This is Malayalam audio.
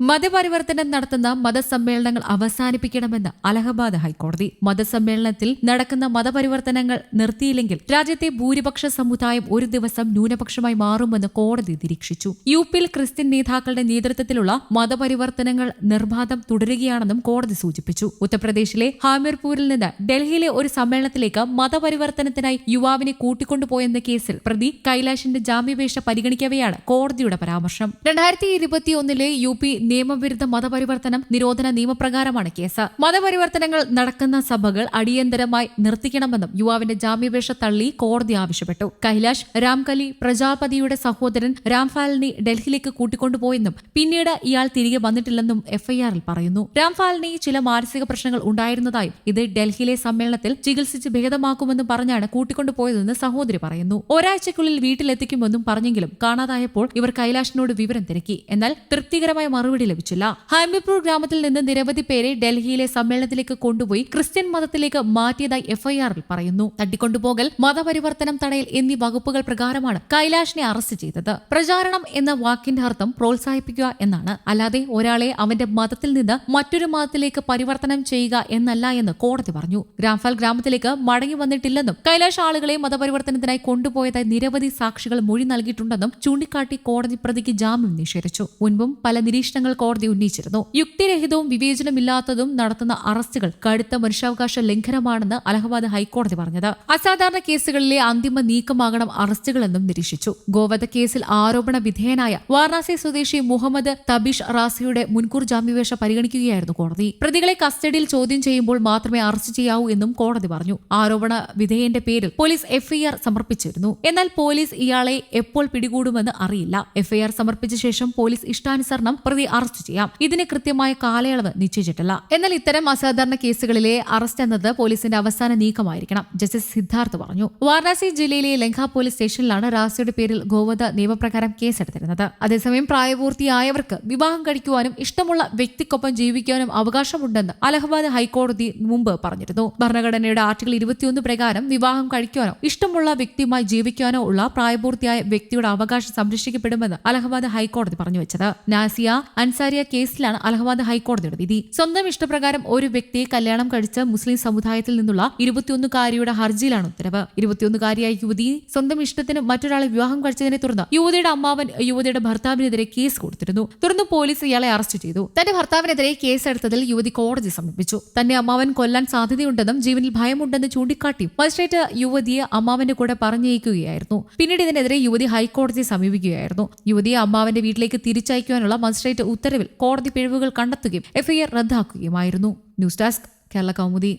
മതപരിവർത്തനം നടത്തുന്ന മതസമ്മേളനങ്ങൾ അവസാനിപ്പിക്കണമെന്ന് അലഹബാദ് ഹൈക്കോടതി. മതസമ്മേളനത്തിൽ നടക്കുന്ന മതപരിവർത്തനങ്ങൾ നിർത്തിയില്ലെങ്കിൽ രാജ്യത്തെ ഭൂരിപക്ഷ സമുദായം ഒരു ദിവസം ന്യൂനപക്ഷമായി മാറുമെന്ന് കോടതി നിരീക്ഷിച്ചു. യു പിയിൽ ക്രിസ്ത്യൻ നേതാക്കളുടെ നേതൃത്വത്തിലുള്ള മതപരിവർത്തനങ്ങൾ നിർബാധം തുടരുകയാണെന്നും കോടതി സൂചിപ്പിച്ചു. ഉത്തർപ്രദേശിലെ ഹാമിർപൂരിൽ നിന്ന് ഡൽഹിയിലെ ഒരു സമ്മേളനത്തിലേക്ക് മതപരിവർത്തനത്തിനായി യുവാവിനെ കൂട്ടിക്കൊണ്ടുപോയെന്ന കേസിൽ പ്രതി കൈലാഷിന്റെ ജാമ്യാപേക്ഷ പരിഗണിക്കവെയാണ് കോടതിയുടെ പരാമർശം. രണ്ടായിരത്തി ഇരുപത്തിയൊന്നിലെ യു പി നിയമവിരുദ്ധ മതപരിവർത്തനം നിരോധന നിയമപ്രകാരമാണ് കേസ്. മതപരിവർത്തനങ്ങൾ നടക്കുന്ന സഭകൾ അടിയന്തരമായി നിർത്തിക്കണമെന്നും യുവാവിന്റെ ജാമ്യാപേക്ഷ തള്ളി കോടതി ആവശ്യപ്പെട്ടു. കൈലാഷ് രാംകലി പ്രജാപതിയുടെ സഹോദരൻ രാംഫാലിനി ഡൽഹിയിലേക്ക് കൂട്ടിക്കൊണ്ടുപോയെന്നും പിന്നീട് ഇയാൾ തിരികെ വന്നിട്ടില്ലെന്നും എഫ്ഐആറിൽ പറയുന്നു. രാംഫാലിനി ചില മാനസിക പ്രശ്നങ്ങൾ ഉണ്ടായിരുന്നതായും ഇത് ഡൽഹിയിലെ സമ്മേളനത്തിൽ ചികിത്സിച്ച് ഭേദമാക്കുമെന്നും പറഞ്ഞാണ് കൂട്ടിക്കൊണ്ടുപോയതെന്ന് സഹോദരി പറയുന്നു. ഒരാഴ്ചയ്ക്കുള്ളിൽ വീട്ടിലെത്തിക്കുമെന്നും പറഞ്ഞെങ്കിലും കാണാതായപ്പോൾ ഇവർ കൈലാഷിനോട് വിവരം തിരക്കി. എന്നാൽ തൃപ്തികരമായ മറുപടി ലഭിച്ചില്ല. ഹൈമിർപൂർ ഗ്രാമത്തിൽ നിന്ന് നിരവധി പേരെ ഡൽഹിയിലെ സമ്മേളനത്തിലേക്ക് കൊണ്ടുപോയി ക്രിസ്ത്യൻ മതത്തിലേക്ക് മാറ്റിയതായി എഫ്ഐആറിൽ പറയുന്നു. തട്ടിക്കൊണ്ടുപോകൽ മതപരിവർത്തനം തടയൽ എന്നീ വകുപ്പുകൾ പ്രകാരമാണ് കൈലാഷിനെ അറസ്റ്റ് ചെയ്തത്. പ്രചാരണം എന്ന വാക്കിന്റെ അർത്ഥം പ്രോത്സാഹിപ്പിക്കുക എന്നാണ്. അല്ലാതെ ഒരാളെ അവന്റെ മതത്തിൽ നിന്ന് മറ്റൊരു മതത്തിലേക്ക് പരിവർത്തനം ചെയ്യുക എന്നല്ല എന്ന് കോടതി പറഞ്ഞു. ഗ്രാംഫാൽ ഗ്രാമത്തിലേക്ക് മടങ്ങി വന്നിട്ടില്ലെന്നും കൈലാഷ് ആളുകളെ മതപരിവർത്തനത്തിനായി കൊണ്ടുപോയതായി നിരവധി സാക്ഷികൾ മൊഴി നൽകിയിട്ടുണ്ടെന്നും ചൂണ്ടിക്കാട്ടി കോടതി പ്രതിക്ക് ജാമ്യം നിഷേധിച്ചു. മുൻപും പല നിരീക്ഷണങ്ങൾ കോടതി ഉന്നയിച്ചിരുന്നു. യുക്തിരഹിതവും വിവേചനമില്ലാത്തതും നടത്തുന്ന അറസ്റ്റുകൾ കടുത്ത മനുഷ്യാവകാശ ലംഘനമാണെന്ന് അലഹബാദ് ഹൈക്കോടതി പറഞ്ഞത്. അസാധാരണ കേസുകളിലെ അന്തിമ നീക്കമാകണം അറസ്റ്റുകളെന്നും നിരീക്ഷിച്ചു. ഗോവധ കേസിൽ ആരോപണ വിധേയനായ വാരണാസി സ്വദേശി മുഹമ്മദ് തബീഷ് റാസിയുടെ മുൻകൂർ ജാമ്യപേക്ഷ പരിഗണിക്കുകയായിരുന്നു കോടതി. പ്രതികളെ കസ്റ്റഡിയിൽ ചോദ്യം ചെയ്യുമ്പോൾ മാത്രമേ അറസ്റ്റ് ചെയ്യാവൂ എന്നും കോടതി പറഞ്ഞു. ആരോപണ വിധേയന്റെ പേരിൽ പോലീസ് എഫ്ഐആർ സമർപ്പിച്ചിരുന്നു. എന്നാൽ പോലീസ് ഇയാളെ എപ്പോൾ പിടികൂടുമെന്ന് അറിയില്ല. എഫ്ഐആർ സമർപ്പിച്ച ശേഷം പോലീസ് ഇഷ്ടാനുസരണം പ്രതി അറസ്റ്റ് ചെയ്യാം. ഇതിന് കൃത്യമായ കാലയളവ് നിശ്ചയിച്ചിട്ടില്ല. എന്നാൽ ഇത്തരം അസാധാരണ കേസുകളിലെ അറസ്റ്റ് എന്നത് പോലീസിന്റെ അവസാന നീക്കമായിരിക്കണം ജസ്റ്റിസ് സിദ്ധാർത്ഥ് പറഞ്ഞു. വാരണാസി ജില്ലയിലെ ലങ്ക പോലീസ് സ്റ്റേഷനിലാണ് റാസിയുടെ പേരിൽ ഗോവധ നിയമപ്രകാരം കേസെടുത്തിരുന്നത്. അതേസമയം പ്രായപൂർത്തിയായവർക്ക് വിവാഹം കഴിക്കുവാനും ഇഷ്ടമുള്ള വ്യക്തിക്കൊപ്പം ജീവിക്കാനും അവകാശമുണ്ടെന്ന് അലഹബാദ് ഹൈക്കോടതി മുമ്പ് പറഞ്ഞിരുന്നു. ഭരണഘടനയുടെ ആർട്ടിക്കിൾ ഇരുപത്തിയൊന്ന് പ്രകാരം വിവാഹം കഴിക്കാനോ ഇഷ്ടമുള്ള വ്യക്തിയുമായി ജീവിക്കാനോ ഉള്ള പ്രായപൂർത്തിയായ വ്യക്തിയുടെ അവകാശം സംരക്ഷിക്കപ്പെടുമെന്ന് അലഹബാദ് ഹൈക്കോടതി പറഞ്ഞു വെച്ചത്. നാസിയ അൻസാരിയ കേസിലാണ് അലഹബാദ് ഹൈക്കോടതിയുടെ വിധി. സ്വന്തം ഇഷ്ടപ്രകാരം ഒരു വ്യക്തിയെ കല്യാണം കഴിച്ച മുസ്ലിം സമുദായത്തിൽ നിന്നുള്ള ഇരുപത്തിയൊന്നുകാരിയുടെ ഹർജിയിലാണ് ഉത്തരവ്. ഇരുപത്തിയൊന്നുകാരിയായ യുവതി സ്വന്തം ഇഷ്ടത്തിന് മറ്റൊരാളെ വിവാഹം കഴിച്ചതിനെ തുടർന്ന് യുവതിയുടെ അമ്മാവൻ യുവതിയുടെ ഭർത്താവിനെതിരെ കേസ് കൊടുത്തിരുന്നു. തുടർന്ന് പോലീസ് ഇയാളെ അറസ്റ്റ് ചെയ്തു. തന്റെ ഭർത്താവിനെതിരെ കേസെടുത്തതിൽ യുവതി കോടതി സമീപിച്ചു. തന്നെ അമ്മാവൻ കൊല്ലാൻ സാധ്യതയുണ്ടെന്നും ജീവനിൽ ഭയമുണ്ടെന്ന് ചൂണ്ടിക്കാട്ടി മജിസ്ട്രേറ്റ് യുവതിയെ അമ്മാവന്റെ കൂടെ പറഞ്ഞയക്കുകയായിരുന്നു. പിന്നീട് ഇതിനെതിരെ യുവതി ഹൈക്കോടതിയെ സമീപിക്കുകയായിരുന്നു. യുവതിയെ അമ്മാവന്റെ വീട്ടിലേക്ക് തിരിച്ചയക്കുവാനുള്ള മജിസ്ട്രേറ്റ് ഉത്തരവിൽ കോടതി പിഴവുകൾ കണ്ടെത്തുകയും FIR റദ്ദാക്കുകയുമായിരുന്നു. News desk Kerala Kaumudi.